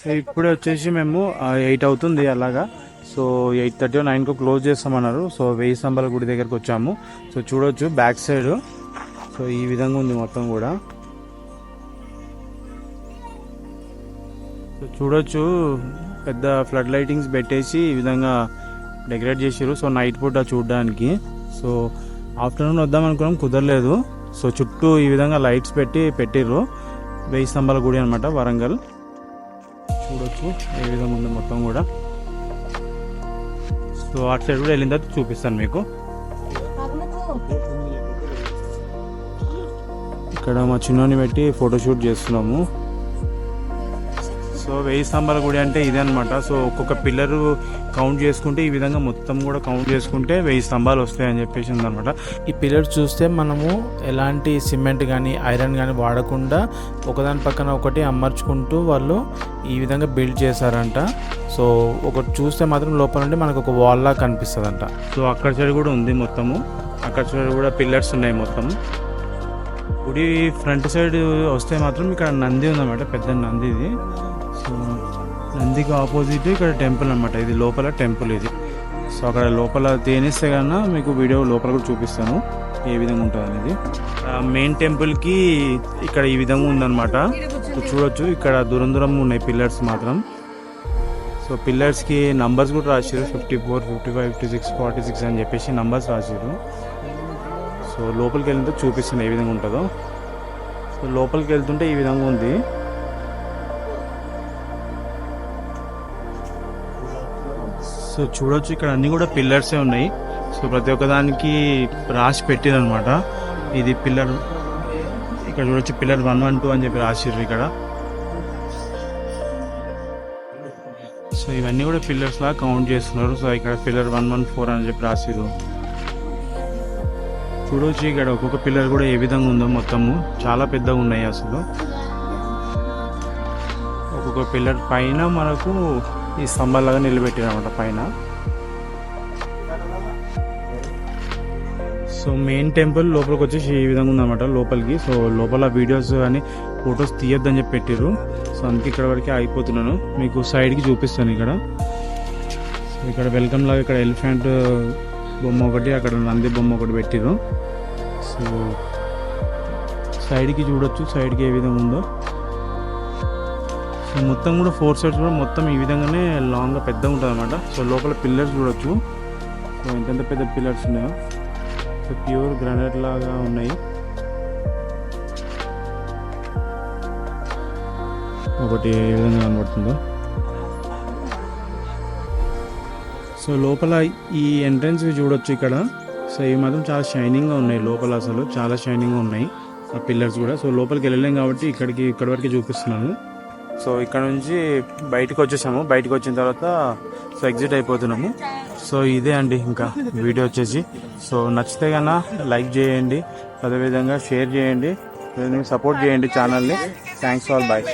So ఇప్పుడే వచ్చేసి మేము ఎయిట్ అవుతుంది అలాగా. సో ఎయిట్ థర్టీ నైన్కు క్లోజ్ చేస్తామన్నారు. సో వెయ్యి స్తంభాల గుడి దగ్గరకు వచ్చాము. సో చూడొచ్చు బ్యాక్ సైడ్. సో ఈ విధంగా ఉంది మొత్తం కూడా. సో చూడొచ్చు పెద్ద ఫ్లడ్ లైటింగ్స్ పెట్టేసి ఈ విధంగా డెకరేట్ చేసారు సో నైట్ పూట చూడడానికి. సో ఆఫ్టర్నూన్ వద్దాం అనుకున్నాం కుదరలేదు. సో చుట్టూ ఈ విధంగా లైట్స్ పెట్టి పెట్టిర్రు. వెయ్యి స్తంభాల గుడి అనమాట వరంగల్. చూడొచ్చు. ఏ విధంగా ఉంది మొత్తం కూడా. సో అటు సైడ్ కూడా వెళ్ళిన తర్వాత చూపిస్తాను మీకు. ఇక్కడ మా చిన్నోని పెట్టి ఫోటోషూట్ చేస్తున్నాము. సో వెయ్యి స్తంభాల గుడి అంటే ఇదే అనమాట సో ఒక్కొక్క పిల్లర్ కౌంట్ చేసుకుంటే ఈ విధంగా మొత్తం కూడా కౌంట్ చేసుకుంటే వెయ్యి స్తంభాలు వస్తాయని చెప్పేసి ఉందన్నమాట. ఈ పిల్లర్ చూస్తే మనము ఎలాంటి సిమెంట్ కానీ ఐరన్ కానీ వాడకుండా ఒకదాని పక్కన ఒకటి అమర్చుకుంటూ వాళ్ళు ఈ విధంగా బిల్డ్ చేశారంట. సో ఒకటి చూస్తే మాత్రం లోపల నుండి మనకు ఒక వాల్ లా కనిపిస్తుందంట. సో అక్కడ సైడ్ కూడా ఉంది మొత్తము. అక్కడ సైడ్ కూడా పిల్లర్స్ ఉన్నాయి మొత్తం. గుడి ఫ్రంట్ సైడ్ వస్తే మాత్రం ఇక్కడ నంది ఉందన్నమాట పెద్ద నంది ఇది. నందికి ఆపోజిట్ ఇక్కడ టెంపుల్ అనమాట ఇది లోపల టెంపుల్ ఇది. సో అక్కడ లోపల తేనిస్తే కన్నా మీకు వీడియో లోపల కూడా చూపిస్తాను. ఏ విధంగా ఉంటుంది అనేది. మెయిన్ టెంపుల్కి ఇక్కడ ఈ విధంగా ఉందన్నమాట. చూడొచ్చు. ఇక్కడ దూరం దూరం ఉన్నాయి పిల్లర్స్ మాత్రం. సో పిల్లర్స్కి నంబర్స్ కూడా రాసారు fifty four fifty five fifty six forty six అని చెప్పేసి నంబర్స్ రాసారు సో లోపలికి వెళ్తే చూపిస్తుంది ఏ విధంగా ఉంటుందో. సో లోపలికి వెళ్తుంటే ఈ విధంగా ఉంది. సో చూడొచ్చు ఇక్కడ అన్ని కూడా పిల్లర్సే ఉన్నాయి. సో ప్రతి ఒక్కదానికి రాసి పెట్టిరు అనమాట ఇది పిల్లర్ ఇక్కడ చూడొచ్చు పిల్లర్ వన్ వన్ టూ అని చెప్పి రాసిర్రు ఇక్కడ. సో ఇవన్నీ కూడా పిల్లర్స్ లాగా కౌంట్ చేస్తున్నారు. సో ఇక్కడ పిల్లర్ వన్ వన్ ఫోర్ అని చెప్పి రాసిరు చూడొచ్చు ఇక్కడ ఒక్కొక్క పిల్లర్ కూడా ఏ విధంగా ఉందో మొత్తము. చాలా పెద్దగా ఉన్నాయి అసలు. ఒక్కొక్క పిల్లర్ పైన మనకు ఈ స్తంభాలాగా నిలబెట్టినమాట అనమాట పైన. సో మెయిన్ టెంపుల్ లోపలికి వచ్చేసి ఈ విధంగా ఉందన్నమాట లోపలికి. సో లోపల వీడియోస్ కానీ ఫొటోస్ తీయొద్దని చెప్పి సో అందుకే ఇక్కడ వరకు ఆగిపోతున్నాను. మీకు సైడ్కి చూపిస్తాను ఇక్కడ. సో ఇక్కడ వెల్కమ్ లాగా ఇక్కడ ఎలిఫెంట్ బొమ్మ ఒకటి అక్కడ నంది బొమ్మ ఒకటి పెట్టిర్రు. సో సైడ్కి చూడొచ్చు సైడ్కి ఏ విధంగా ఉందో. మొత్తం కూడా ఫోర్ సైడ్స్ కూడా మొత్తం ఈ విధంగానే లాంగ్గా పెద్దగా ఉంటుంది అనమాట సో లోపల పిల్లర్స్ చూడొచ్చు. సో ఎంతెంత పెద్ద పిల్లర్స్ ఉన్నాయో. సో ప్యూర్ గ్రానైట్ లాగా ఉన్నాయి. ఒకటి ఏ విధంగా కనబడుతుందో. సో లోపల ఈ ఎంట్రన్స్ చూడొచ్చు ఇక్కడ. సో ఇవి మాత్రం చాలా షైనింగ్గా ఉన్నాయి లోపల అసలు. చాలా షైనింగ్గా ఉన్నాయి ఆ పిల్లర్స్ కూడా. సో లోపలికి వెళ్ళలేం కాబట్టి ఇక్కడికి ఇక్కడి వరకు చూపిస్తున్నాను. సో ఇక్కడ నుంచి బయటకు వచ్చేసాము. బయటకు వచ్చిన తర్వాత సో ఎగ్జిట్ అయిపోతున్నాము. సో ఇదే అండి ఇంకా వీడియో వచ్చేసి. సో నచ్చితే కన్నా లైక్ చేయండి. అదేవిధంగా షేర్ చేయండి. సపోర్ట్ చేయండి ఛానల్ని. Thanks all. బాయ్.